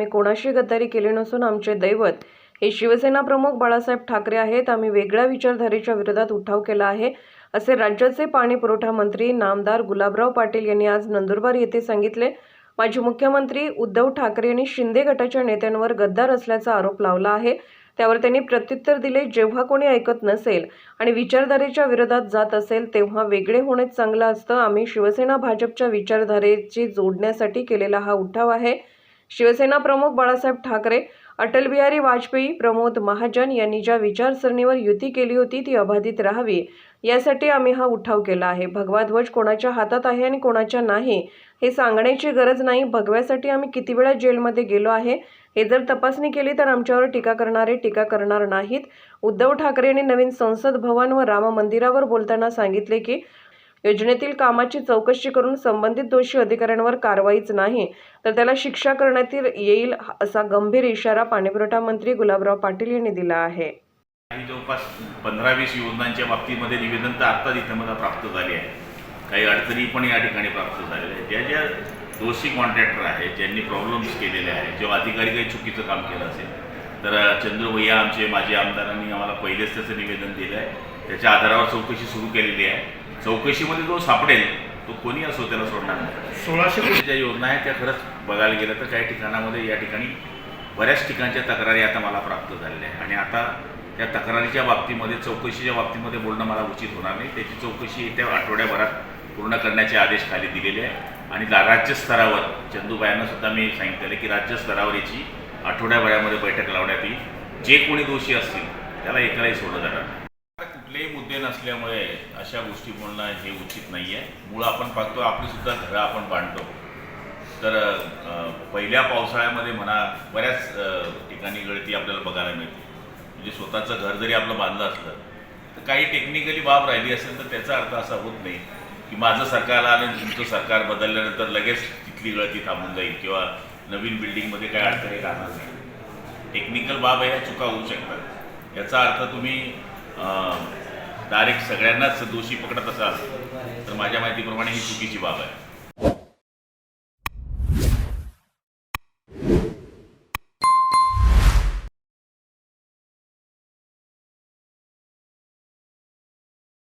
आम्ही कोणाशी गद्दारी केली नसून आमचे दैवत. हे शिवसेना प्रमुख बाळासाहेब ठाकरे आहेत. आम्ही वेगळ्या विचारधारेच्या विरोधात उठाव केला आहे असे राज्याचे पाणी पुरवठा मंत्री नामदार गुलाबराव पाटील यांनी आज नंदुरबार येथे सांगितले. माजी मुख्यमंत्री उद्धव ठाकरे यांनी शिंदे गटाच्या नेत्यांवर गद्दार असल्याचा आरोप लावला आहे. त्यावर त्यांनी प्रत्युत्तर दिले जेव्हा कोणी ऐकत नसेल आणि विचारधारेच्या विरोधात जात असेल तेव्हा वेगळे होणेच चांगलं असतं. आम्ही शिवसेना भाजपच्या विचारधारेची जोडण्यासाठी केलेला हा उठाव आहे. शिवसेना प्रमुख बाळासाहेब ठाकरे अटल बिहारी वाजपेयी प्रमोद महाजन यांनी ज्या विचारसरणीवर युती केली होती ती अबाधित राहावी यासाठी आम्ही हा उठाव केला आहे. भगवा ध्वज कोणाच्या हातात आहे आणि कोणाच्या नाही हे सांगण्याची गरज नाही. भगव्यासाठी आम्ही किती वेळा जेलमध्ये गेलो आहे हे जर तपासणी केली तर आमच्यावर टीका करणारे टीका करणार नाहीत. उद्धव ठाकरे यांनी नवीन संसद भवन व राम मंदिरावर बोलताना सांगितले की योजनेतील कामाची चौकशी करून संबंधित दोषी अधिकाऱ्यांवर कारवाईच नाही तर त्याला शिक्षा करण्यात येईल असा गंभीर इशारा पाणीपुरवठा मंत्री गुलाबराव पाटील यांनी दिला आहे. काही जवळपास पंधरा वीस योजनांच्या बाबतीमध्ये निवेदन तर आत्ताच इथं मला प्राप्त झाले आहे. काही अडचणी पण या ठिकाणी प्राप्त झालेल्या आहेत. ज्या ज्या दोषी कॉन्ट्रॅक्टर आहेत ज्यांनी प्रॉब्लेम्स केलेले आहेत जेव्हा अधिकारी काही चुकीचं काम केलं असेल तर चंद्र भैया आमचे माजी आमदारांनी आम्हाला पहिलेच त्याचं निवेदन दिलं आहे त्याच्या आधारावर चौकशी सुरू केलेली आहे. चौकशीमध्ये जो सापडेल तो कोणी असो त्याला सोडणार नाही. सोळाशे कोटी. ज्या योजना आहेत त्या खरंच बघायला गेलं तर काही ठिकाणामध्ये या ठिकाणी बऱ्याच ठिकाणच्या तक्रारी आता मला प्राप्त झालेल्या आहे आणि आता त्या तक्रारीच्या बाबतीमध्ये चौकशीच्या बाबतीमध्ये बोलणं मला उचित होणार नाही. त्याची चौकशी येत्या आठवड्याभरात पूर्ण करण्याचे आदेश खाली दिलेले आहे. आणि राज्यस्तरावर चंदूबायांना सुद्धा मी सांगितलेलं की राज्यस्तरावर याची आठवड्याभरामध्ये बैठक लावण्यात येईल. जे कोणी दोषी असतील त्याला एकालाही सोडलं जाणार नाही. कुठलेही मुद्दे नसल्यामुळे अशा गोष्टी बोलणं हे उचित नाही आहे मुळं आपण पाहतो आपलीसुद्धा घरं आपण बांधतो. तर पहिल्या पावसाळ्यामध्ये म्हणा बऱ्याच ठिकाणी गळती आपल्याला बघायला मिळते. म्हणजे स्वतःचं घर जरी आपलं बांधलं असलं तर काही टेक्निकली बाब राहिली असेल तर त्याचा अर्थ असा होत नाही की माझं सरकार आलं आणि तुमचं सरकार बदलल्यानंतर लगेच तिथली गळती थांबून जाईल किंवा नवीन बिल्डिंगमध्ये काही अडचणी राहणार नाही टेक्निकल बाब आहे चुका होऊ शकतात. याचा अर्थ तुम्ही डायरेक्ट सगळ्यांनाच दोषी पकडत असाल तर माझ्या माहितीप्रमाणे ही चुकीची बाब आहे.